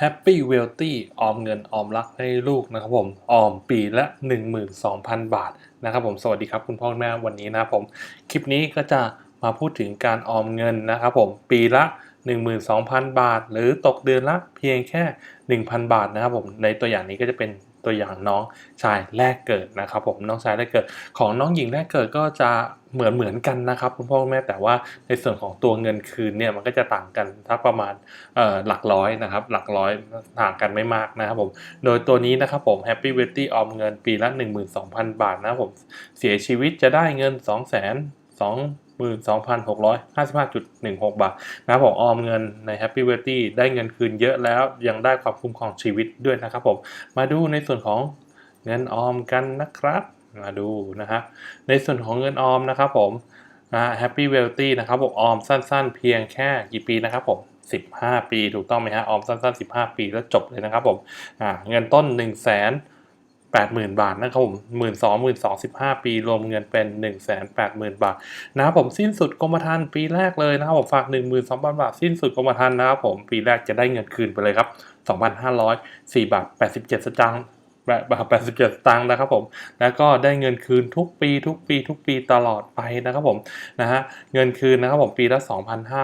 Happy Wealthy ออมเงินออมรักให้ลูกนะครับผม ออมปีละ 12,000 บาทนะครับผม สวัสดีครับคุณพ่อคุณแม่วันนี้นะผม คลิปนี้ก็จะมาพูดถึงการออมเงินนะครับผม ปีละ 12,000 บาท หรือตกเดือนละเพียงแค่ 1,000 บาทนะครับผม ในตัวอย่างนี้ก็จะเป็น ตัวอย่างน้องชายแรกเกิดนะครับผมน้องชายแรกเกิด ของน้องหญิงแรกเกิดก็จะเหมือนเหมือนกันนะครับคุณพ่อคุณแม่แต่ว่าในส่วนของตัวเงินคืนเนี่ยมันก็จะต่างกันถ้าประมาณหลักร้อยนะครับหลักร้อยต่างกันไม่มากนะครับผมโดยตัวนี้นะครับผม Happy w e a l t y ออมเงินปีละ 12,000 บาทนะครับผมเสียชีวิตจะได้เงิน2 2 22,655.16 บาทนะครับผมออมเงินใน Happy w e a t y ได้เงินคืนเยอะแล้วยังได้ความคุ้มครองชีวิตด้วยนะครับผม มาดูในส่วนของเงินออมกันนะครับ มาดูนะฮะในส่วนของเงินออมนะครับผมนะ Happy Wealthy นะครับผมออมสั้นๆ เพียงแค่กี่ปีนะครับผม15 ปี ถูกต้องไหมฮะออมสั้นๆ 15 ปีแล้วจบเลยนะครับผมเงินต้น 1 0 0 0 0 แปดหมื่นบาทนะครับผมหมื่นสองหมื่นสองสิบห้าปี รวมเงินเป็น1นึ่งแสนแปดหมื่นบาทนะครับผมสิ้นสุดกรมธรรม์ปีแรกเลยนะครับผมฝาก 1 2 0 0 0 บาท สิ้นสุดกรมธรรม์นะครับผมปีแรกจะได้เงินคืนไปเลยครับ 2,504 บาท 87 สตางค์แบาท87 สตางค์นะครับผม แล้วก็ได้เงินคืนทุกปี ทุกปี ทุกปีตลอดไปนะครับผม นะฮะ เงินคืนนะครับผม ปีละ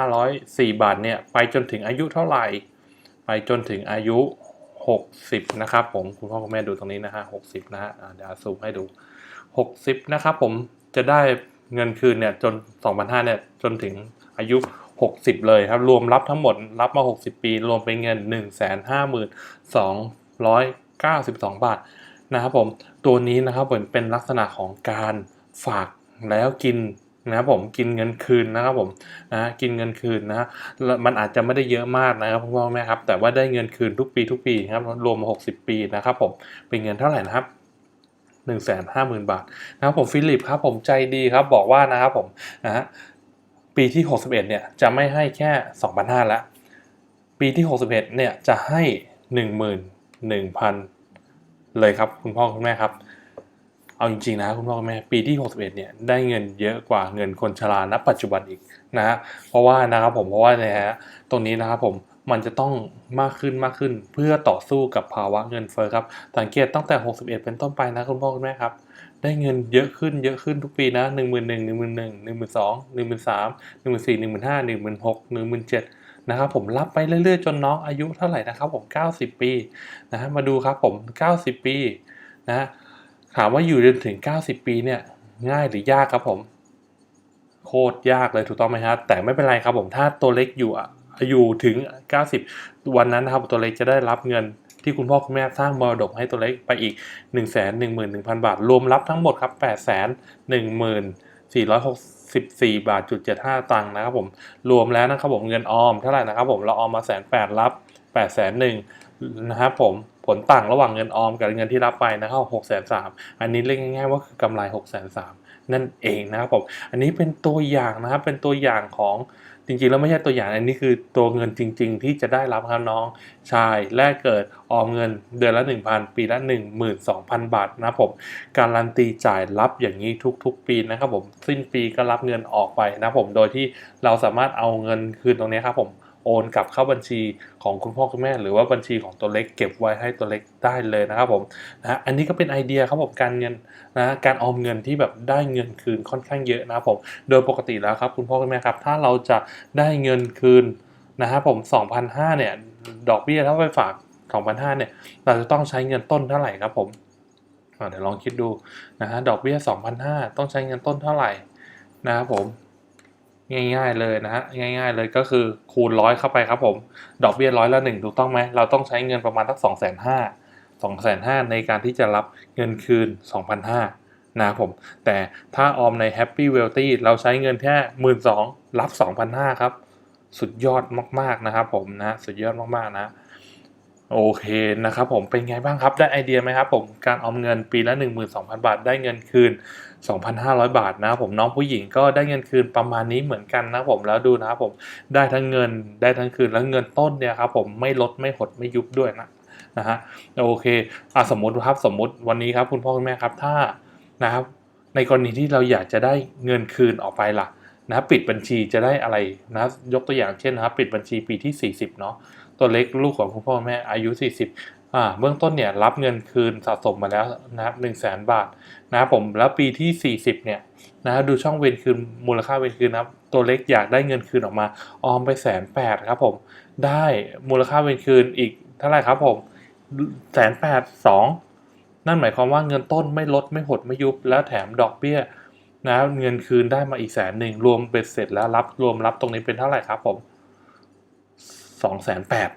2,504 บาทเนี่ย ไปจนถึงอายุเท่าไหร่ ไปจนถึงอายุ 60 นะครับผมคุณพ่อคุณแม่ดูตรงนี้นะฮะ60นะฮะเดี๋ยวซูมให้ดู 60 นะครับผมจะได้เงินคืนเนี่ยจน 2,500เนี่ยจนถึงอายุ 60 เลยครับ รวมรับทั้งหมดรับมา 60 ปี รวมเป็นเงิน 152,292 บาทนะครับผมตัวนี้นะครับผมเป็นลักษณะของการฝากแล้วกิน นะครับผมกินเงินคืนนะครับผมนะกินเงินคืนนะมันอาจจะไม่ได้เยอะมากนะครับพ่อแม่ครับ แต่ว่าได้เงินคืนทุกปีทุกปีครับรวมมา60ปีนะครับผมเป็นเงินเท่าไหร่นะครับ1นึ่งแสนห้าหมื่นบาทนะครับผมฟิลิปครับผมใจดีครับบอกว่านะครับผมนะฮะปีที่ 61เนี่ยจะไม่ให้แค่ 2,500ละปีที่ 61เนี่ยจะให้ 11,000 เลยครับ คุณพ่อคุณแม่ครับ เอาจริงๆนะคุณพ่อคุณแม่ปีที่ 61 เนี่ยได้เงินเยอะกว่าเงินคนชราณปัจจุบันอีกนะฮะเพราะว่านะครับผมเพราะว่าเนี่ยฮะตรงนี้นะครับผมมันจะต้องมากขึ้นมากขึ้น เพื่อต่อสู้กับภาวะเงินเฟ้อครับสังเกตตั้งแต่ 61 เป็นต้นไปนะคุณพ่อคุณแม่ครับได้เงินเยอะขึ้นเยอะขึ้นทุกปีนะหนึ่งหมื่นหนึ่งหนึ่งหมื่นหนึ่งหนึ่งหมื่นสองหนึ่งหมื่นสามหนึ่งหมื่นสี่หนึ่งหมื่นห้าหนึ่งหมื่นหกหนึ่งหมื่นเจ็ดนะครับผมรับไปเรื่อยๆ จนน้องอายุเท่าไหร่นะครับผม 90 ปีนะฮะมาดูครับผม 90 ปีนะฮะ ถามว่าอยู่จนถึง 90 ปีเนี่ย ง่ายหรือยากครับผม โคตรยากเลยถูกต้องไหมครับแต่ไม่เป็นไรครับผมถ้าตัวเล็กอยู่อะอยู่ถึง 90 วันนั้นนะครับตัวเล็กจะได้รับเงินที่คุณพ่อคุณแม่สร้างมรดกให้ตัวเล็กไปอีก 1 1 1 0 0 0 บาท รวมรับทั้งหมดครับ 8 1 4 6 14บาทจุด75ตังค์นะครับผม รวมแล้วนะครับผมเงินออมเท่าไหร่นะครับผมเราออมมาแสนแปดรับ8ปดแส นะครับผมผลต่างระหว่างเงินออมกับเงินที่รับไปนะครับหกแสนสามอันนี้เรียกง่ายๆว่าคือกำไร6กแสนสามนั่นเองนะครับผม อันนี้เป็นตัวอย่างนะครับ เป็นตัวอย่างของจริงๆ แล้วไม่ใช่ตัวอย่าง อันนี้คือตัวเงินจริง ๆ ที่จะได้รับครับน้อง ชายแรกเกิดออมเงินเดือนละ 1,000 ปีละ 12,000 บาทนะครับผม การันตีจ่ายรับอย่างนี้ทุกๆ ปีนะครับผม สิ้นปีก็รับเงินออกไปนะครับผม โดยที่เราสามารถเอาเงินคืนตรงนี้ครับผม โอนกลับเข้าบัญชีของคุณพ่อคุณแม่ หรือว่าบัญชีของตัวเล็กเก็บไว้ให้ตัวเล็กได้เลยนะครับผมนะอันนี้ก็เป็นไอเดียครับผมการเงินนะการออมเงินที่แบบได้เงินคืนค่อนข้างเยอะนะครับผมโดยปกติแล้วครับคุณพ่อคุณแม่ครับถ้าเราจะได้เงินคืนนะครับผม2,500เนี่ยดอกเบี้ยถ้าไปฝาก2,500เนี่ยเราจะต้องใช้เงินต้นเท่าไหร่ครับผมเดี๋ยวลองคิดดูนะฮะดอกเบี้ย2,500 ต้องใช้เงินต้นเท่าไหร่นะครับผม ง่าย ๆเลยนะฮะง่าย ๆ เลยก็คือคูณร้อยเข้าไปครับผม ดอกเบี้ยร้อยละหนึ่งถูกต้องไหมเราต้องใช้เงินประมาณทักสองแสนห้าสองแสนห้าในการที่จะรับเงินคืนสองพันะครับผม แต่ถ้าออมใน Happy Wealthy เราใช้เงินแค่หมื่นสองรับสองพันห้าครับ สุดยอดมากๆนะครับผมนะ สุดยอดมากๆนะ โอเคนะครับผมเป็นไงบ้างครับได้ไอเดียไหมครับผมการออมเงินปีละ 12,000 บาท ได้เงินคืน 2,500 บาทนะผมน้องผู้หญิงก็ได้เงินคืนประมาณนี้เหมือนกันนะผมแล้วดูนะครับผมได้ทั้งเงินได้ทั้งคืนแล้วเงินต้นเนี่ยครับผมไม่ลดไม่หดไม่ยุบด้วยนะนะฮะโอเคอะสมมติครับสมมติวันนี้ครับคุณพ่อคุณแม่ครับถ้านะครับในกรณีที่เราอยากจะได้เงินคืนออกไปล่ะนะปิดบัญชีจะได้อะไรนะยกตัวอย่างเช่นนะครับปิดบัญชีปีที่ 40เนาะ ตัวเล็กลูกของคุณพ่อคุณแม่อายุ 40อ่าเบื้องต้นเนี่ยรับเงินคืนสะสมมาแล้วนะครับ1 0 0 0 0 0บาทนะผมแล้วปีที่ 40เนี่ยนะดูช่องเวนคืนมูลค่าเวนคืนนะครับตัวเล็กอยากได้เงินคืนออกมาออมไปแสนแปดครับผมได้มูลค่าเวนคืนอีกเท่าไหร่ครับผมแสนแปดสองนั่นหมายความว่าเงินต้นไม่ลดไม่หดไม่ยุบ แล้วแถมดอกเบี้ยนะเงินคืนได้มาอีกแสนหนึ่งรวมเบ็ดเสร็จแล้วรับรวมรับตรงนี้เป็นเท่าไหร่ครับผม สองแสนแปด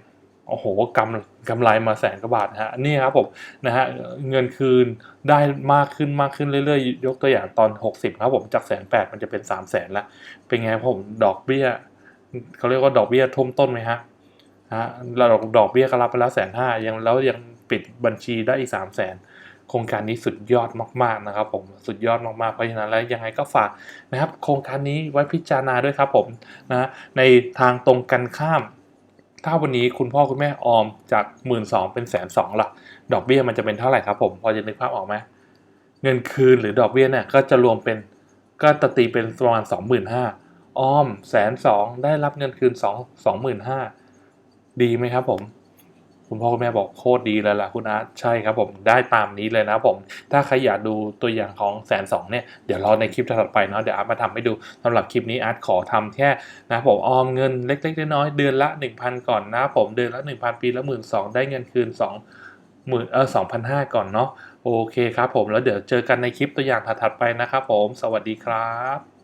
โอ้โหกำกำไรมาแสนกว่าบาทนะฮะนี่ครับผมนะฮะเงินคืนได้มากขึ้นมากขึ้นเรื่อยๆ ยกตัวอย่างตอน 60ครับผมจากแสนแปดมันจะเป็น3 0 0แสนละเป็นไงครับผมดอกเบี้ยเขาเรียกว่าดอกเบี้ยท่วมต้นไหมฮะฮะเราดอกเบี้ยก็รับไปแล้วแสนห้ายังแล้วยังปิดบัญชีได้อีก3 0 0แสนโครงการนี้สุดยอดมากๆนะครับผมสุดยอดมากๆเพราะฉะนั้นแล้วยังไงก็ฝากนะครับ โครงการนี้ไว้พิจารณาด้วยครับผมนะในทางตรงกันข้าม ถ้าวันนี้คุณพ่อคุณแม่ออมจากหมื่นสองเป็นแสนสองล่ะ ดอกเบี้ยมันจะเป็นเท่าไหร่ครับผม พอจะนึกภาพออกไหมเงินคืนหรือดอกเบี้ยเนี่ยก็จะรวมเป็นก็ตตีเป็นประมาณสองหมื่นห้าออมแสนสองได้รับเงินคืนสองสองหมื่นห้าดีไหมครับผม คุณพ่อคุณแม่บอกโคตรดีเลยล่ะคุณอาร์ตใช่ครับผมได้ตามนี้เลยนะผม ถ้าใครอยากดูตัวอย่างของแสนสองเนี่ยเดี๋ยวรอในคลิปถัดไปเนาะเดี๋ยวอาร์ตมาทำให้ดูสำหรับคลิปนี้อาร์ตขอทำแค่นะผมออมเงินเล็กๆน้อยๆเดือนละ 1,000 ก่อนนะผมเดือนละ 1,000 ปีละหมื่นสองได้เงินคืน2หมื่นเออ2,500ก่อนเนาะโอเคครับผมแล้วเดี๋ยวเจอกันในคลิปตัวอย่างถัดๆไปนะครับผม สวัสดีครับ